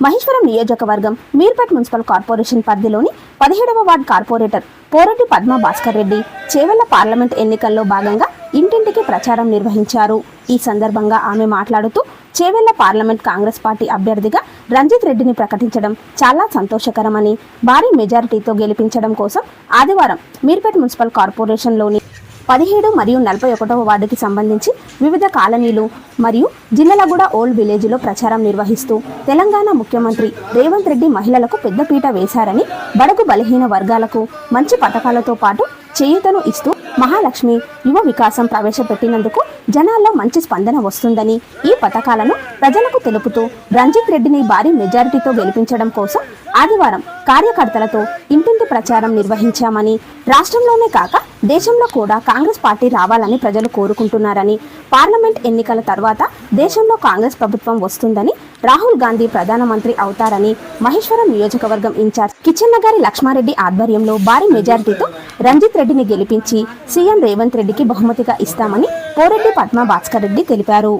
మహేశ్వరం నియోజకవర్గం Meerpet municipal corporation పరిధిలోని పదిహేడవ ward corporator Poreddy Padma Bhaskar Reddy Chevella parliament ఎన్నికల్లో భాగంగా ఇంటింటికి ప్రచారం నిర్వహించారు. ఈ సందర్భంగా ఆమె మాట్లాడుతూ చేవెళ్ళ పార్లమెంట్ కాంగ్రెస్ పార్టీ అభ్యర్థిగా రంజిత్ రెడ్డిని ప్రకటించడం చాలా సంతోషకరమని భారీ మెజారిటీతో గెలిపించడం కోసం ఆదివారం మీర్పేట్ మున్సిపల్ కార్పొరేషన్లోని పదిహేడు మరియు నలభై ఒకటవ వార్డుకి సంబంధించి వివిధ కాలనీలు మరియు జిల్లలగూడ ఓల్డ్ విలేజ్లో ప్రచారం నిర్వహిస్తూ తెలంగాణ ముఖ్యమంత్రి రేవంత్ రెడ్డి మహిళలకు పెద్దపీట వేశారని బడుగు బలహీన వర్గాలకు మంచి పథకాలతో పాటు చేయూతను ఇస్తూ మహాలక్ష్మి యువ వికాసం ప్రవేశపెట్టినందుకు జనాల్లో మంచి స్పందన వస్తుందని ఈ పథకాలను ప్రజలకు తెలుపుతూ రంజిత్ రెడ్డిని భారీ మెజారిటీతో గెలిపించడం కోసం ఆదివారం కార్యకర్తలతో ఇంటింటి ప్రచారం నిర్వహించామని రాష్ట్రంలోనే కాక దేశంలో కూడా కాంగ్రెస్ పార్టీ రావాలని ప్రజలు కోరుకుంటున్నారని పార్లమెంట్ ఎన్నికల తర్వాత దేశంలో కాంగ్రెస్ ప్రభుత్వం వస్తుందని రాహుల్ గాంధీ ప్రధానమంత్రి అవుతారని మహేశ్వరం నియోజకవర్గం ఇన్ఛార్జ్ కిచెన్నగారి లక్ష్మారెడ్డి ఆధ్వర్యంలో భారీ మెజారిటీతో రంజిత్ రెడ్డిని గెలిపించి సీఎం రేవంత్ రెడ్డికి బహుమతిగా ఇస్తామని పోరెడ్డి పద్మా భాస్కర్ రెడ్డి తెలిపారు.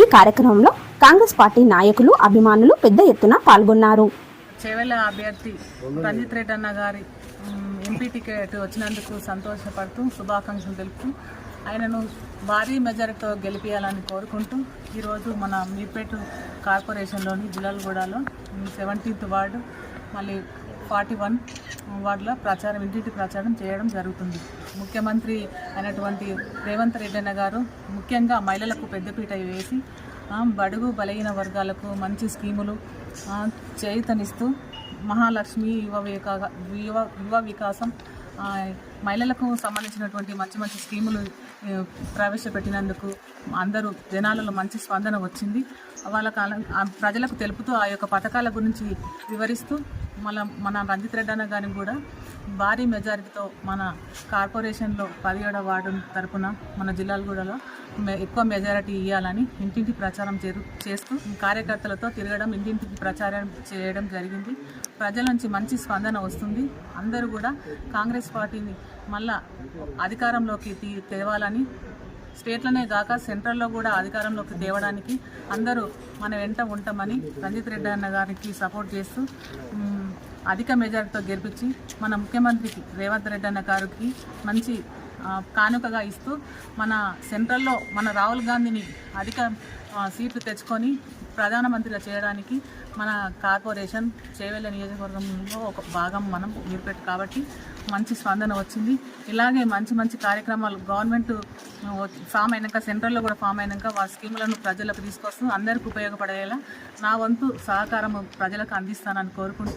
ఈ కార్యక్రమంలో కాంగ్రెస్ పార్టీ నాయకులు అభిమానులు పెద్ద ఎత్తున పాల్గొన్నారు. చేవెళ్ళ అభ్యర్థి రంజిత్ రెడ్డి అన్న గారి ఎంపీ టికెట్ వచ్చినందుకు సంతోషపడుతూ శుభాకాంక్షలు తెలుపుతూ ఆయనను భారీ మెజారిటీతో గెలిపించాలని కోరుకుంటూ ఈరోజు మన మీర్పేట కార్పొరేషన్లోని జిల్లాలగూడలో సెవెంటీన్త్ వార్డు మళ్ళీ ఫార్టీ వన్ వార్డులో ప్రచారం ఇంటింటి ప్రచారం చేయడం జరుగుతుంది. ముఖ్యమంత్రి అయినటువంటి రేవంత్ రెడ్డి అన్న గారు ముఖ్యంగా మహిళలకు పెద్దపీట వేసి బడుగు బలహీన వర్గాలకు మంచి స్కీములు ఆ, మహాలక్ష్మి యువ వికా యువ యువ వికాసం మహిళలకు సంబంధించినటువంటి మంచి మంచి స్కీములు ప్రవేశపెట్టినందుకు అందరూ జనాలలో మంచి స్పందన వచ్చింది. వాళ్ళ కాలం ఆ ప్రజలకు తెలుపుతూ ఆ యొక్క పథకాల గురించి వివరిస్తూ మన మన రంజిత్ రెడ్డి అన్న గారిని కూడా భారీ మెజారిటీతో మన కార్పొరేషన్లో పదిహేడవ వార్డు తరపున మన జిల్లాలగూడలో ఎక్కువ మెజారిటీ ఇవ్వాలని ఇంటింటి ప్రచారం చేరు చేస్తూ కార్యకర్తలతో తిరగడం ఇంటింటికి ప్రచారం చేయడం జరిగింది. ప్రజల నుంచి మంచి స్పందన వస్తుంది. అందరూ కూడా కాంగ్రెస్ పార్టీని మళ్ళా అధికారంలోకి తీ తేవాలని స్టేట్లోనే కాక సెంట్రల్లో కూడా అధికారంలోకి తేవడానికి అందరూ మన వెంట ఉంటామని రంజిత్ రెడ్డి అన్న గారికి సపోర్ట్ చేస్తూ అధిక మెజార్టీతో గెలిపించి మన ముఖ్యమంత్రికి రేవంత్ రెడ్డి అన్న గారికి మంచి కానుకగా ఇస్తూ మన సెంట్రల్లో మన రాహుల్ గాంధీని అధిక సీట్లు తెచ్చుకొని ప్రధానమంత్రిగా చేయడానికి మన కార్పొరేషన్ చేవెళ్ళ నియోజకవర్గంలో ఒక భాగం మనం నిలిపెట్టు కాబట్టి మంచి స్పందన వచ్చింది. ఇలాగే మంచి మంచి కార్యక్రమాలు గవర్నమెంట్ ఫామ్ అయినాక సెంట్రల్లో కూడా ఫామ్ అయినాక వారి స్కీములను ప్రజలకు తీసుకొస్తూ అందరికీ ఉపయోగపడేలా నా వంతు సహకారం ప్రజలకు అందిస్తానని కోరుకుంటూ